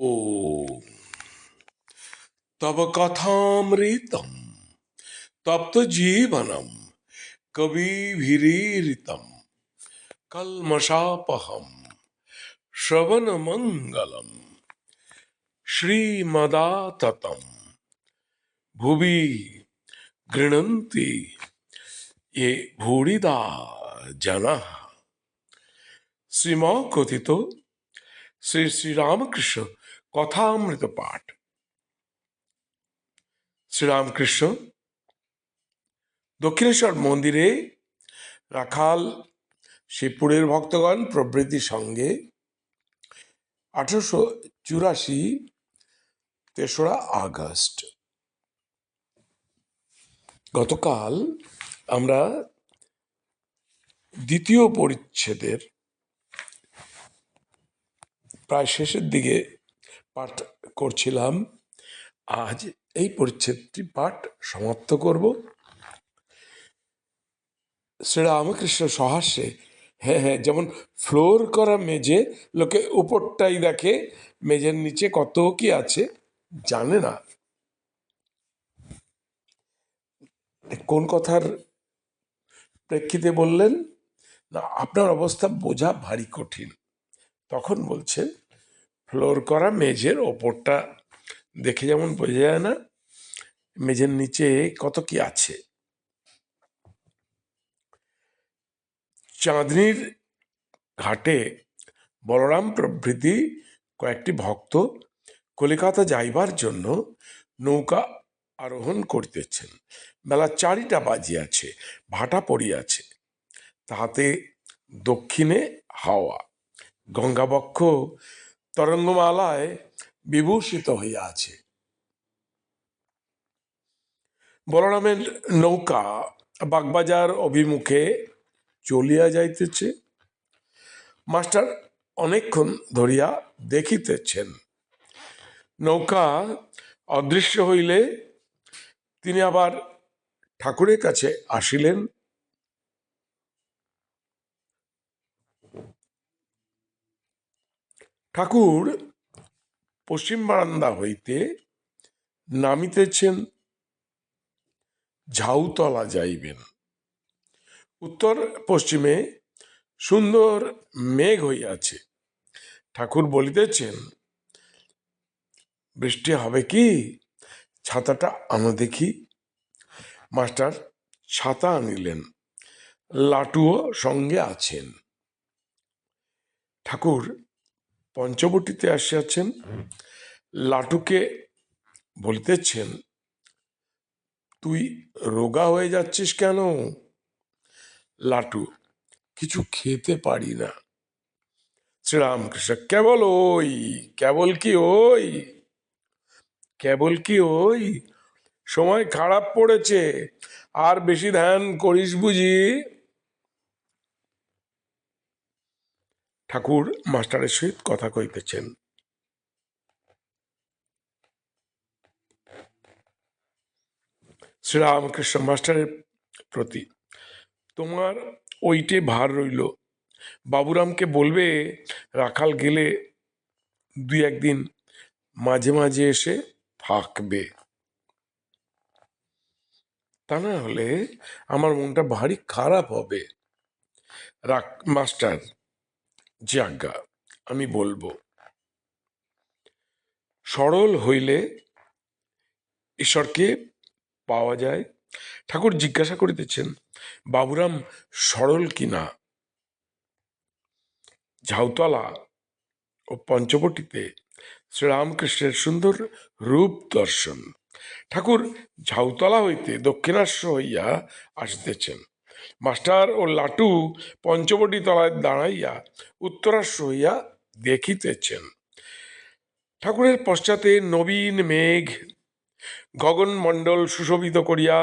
ओ तव कथामृतम, तप्त जीवनम, कविभिरीरितम कलमशापहम श्रवण मंगलम श्रीमदाततम, भुवि गृणंती ये भूरिदा जन। श्रीमा कथित श्री श्री रामकृष्ण কথামৃত পাঠ। শ্রীরামকৃষ্ণ দক্ষিণেশ্বর মন্দিরে রাখাল শিবপুরের ভক্তগণ প্রভৃতির সঙ্গে আঠারোশো চুরাশি তেসরা আগস্ট। গতকাল আমরা দ্বিতীয় পরিচ্ছেদের প্রায় শেষের দিকে পাঠ করছিলাম। আজ এই পরিচ্ছেদটি পাঠ সমাপ্ত করব। শ্রীরামকৃষ্ণ সহাস্যে হ্যাঁ হ্যাঁ যেমন ফ্লোর করা মেজে লোকে উপরটাই দেখে মেজের নিচে কত কি আছে, জানে না। কোন কথার প্রেক্ষিতে বললেন? না, আপনার অবস্থা বোঝা ভারী কঠিন। তখন বলছেন ফ্লোর করা, মেঝের ওপরটা দেখে যেমন বোঝা যায় না, মেঝের নিচে কত কি আছে। চাঁদনির ঘাটে বলরাম প্রভৃতি কয়েকটি ভক্ত কলিকাতা যাইবার জন্য নৌকা আরোহণ করিতেছেন। বেলা চারিটা বাজিয়াছে, ভাটা পড়িয়াছে। তাহাতে দক্ষিণে হাওয়া, গঙ্গাবক্ষ তরঙ্গমালায় বিভূষিত হইয়া আছে। বলরামের নৌকা বাগবাজার অভিমুখে চলিয়া যাইতেছে। মাস্টার অনেকক্ষণ ধরিয়া দেখিতেছেন। নৌকা অদৃশ্য হইলে তিনি আবার ঠাকুরের কাছে আসিলেন। ঠাকুর পশ্চিম বারান্দা হইতে নামিতেছেন, ঝাউতলা যাইবেন। উত্তর পশ্চিমে সুন্দর মেঘ হইয়াছে। ঠাকুর বলিতেছেন, বৃষ্টি হবে কি? ছাতাটা আনো দেখি। মাস্টার ছাতা আনিলেন, লাটুও সঙ্গে আছেন। ঠাকুর পঞ্চবটিতে আসিয়াছেন, লাটুকে বলিতেছেন, তুই রোগা হয়ে যাচ্ছিস কেন? লাটু, কিছু খেতে পারি না। শ্রীরামকৃষ্ণ, কেবল ওই, কেবল কি ওই, কেবল কি ওই? সময় খারাপ পড়েছে, আর বেশি ধ্যান করিস বুঝি? ঠাকুর মাস্টারের সহিত কথা কইতেছেন। শ্রীরামকৃষ্ণ মাস্টারের প্রতি, তোমার ওইটে ভার রইল। বাবুরামকে বলবে, রাখাল গেলে দুই একদিন মাঝে মাঝে এসে থাকবে। তা না হলে আমার মনটা ভারী খারাপ হবে। রাখ, মাস্টার যে আজ্ঞা। আমি বলব। সরল হইলে ঈশ্বরকে পাওয়া যায়। ঠাকুর জিজ্ঞাসা করিতেছেন বাবুরাম সরল কিনা? ঝাউতলা ও পঞ্চবটিতে শ্রীরামকৃষ্ণের সুন্দর রূপ দর্শন। ঠাকুর ঝাউতলা হইতে দক্ষিণাস্য হইয়া আসিতেছেন। মাস্টার ও লাটু পঞ্চবটি তলায় দাঁড়াইয়া উত্তরাস্য হইয়া দেখিতেছেন। ঠাকুরের পশ্চাতে নবীন মেঘ গগনমণ্ডল সুশোভিত করিয়া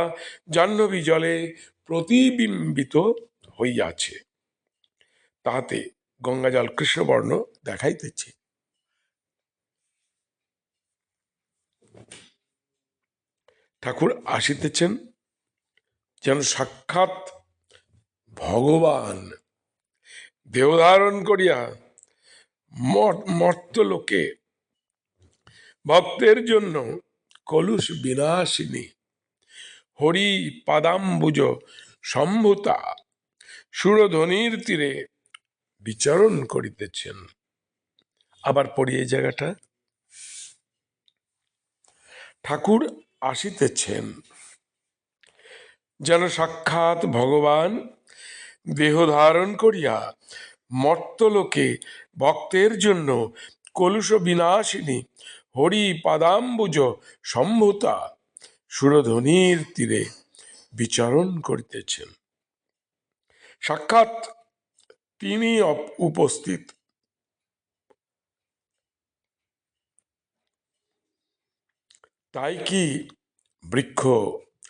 জাহ্নবী জলে প্রতিবিম্বিত হইয়াছে। তাহাতে গঙ্গাজল কৃষ্ণবর্ণ দেখাইতেছে। ঠাকুর আসিতেছেন, যেন সাক্ষাৎ ভগবান দেহ ধারণ করিয়া মর্ত লোকে ভক্তের জন্য কলুষ বিনাশিনী। হরি পাদাম্বুজ সম্ভুতা সুরধ্বনির তীরে বিচরণ করিতেছেন। আবার পড়ি এই জায়গাটা। ঠাকুর আসিতেছেন। যেন সাক্ষাৎ ভগবান দেহ ধারণ করিয়া মর্তলোকে ভক্তের জন্য কলুষ বিনাশিনী হরি পাদাম্বুজ সম্ভুতা সুরধ্বনির তীরে বিচারণ করিতেছেন। সাক্ষাৎ তিনি উপস্থিত। তাই কি বৃক্ষ,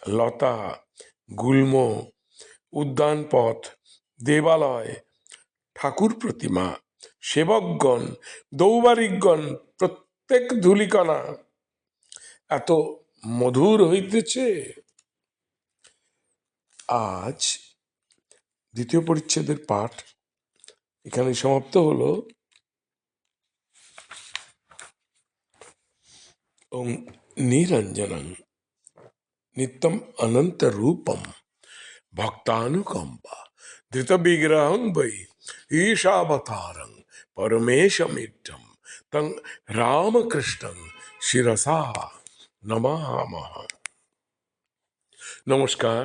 লতা, গুল্ম উদ্যান পথ দেবালয়, ঠাকুর প্রতিমা, সেবকগণ, দৌবারিকগণ, প্রত্যেক ধুলিকণা। এত মধুর হইতেছে। আজ দ্বিতীয় পরিচ্ছেদের পাঠ এখানে সমাপ্ত হলো। নিরঞ্জনং, নিত্যম অনন্ত রূপম, ভক্তানুকম্পা। ধৃত বিগ্রহং বৈ ঈশাবতারং পরমেশমিড্ডম তং রামকৃষ্ণং শিরসা নমামহ নমস্কার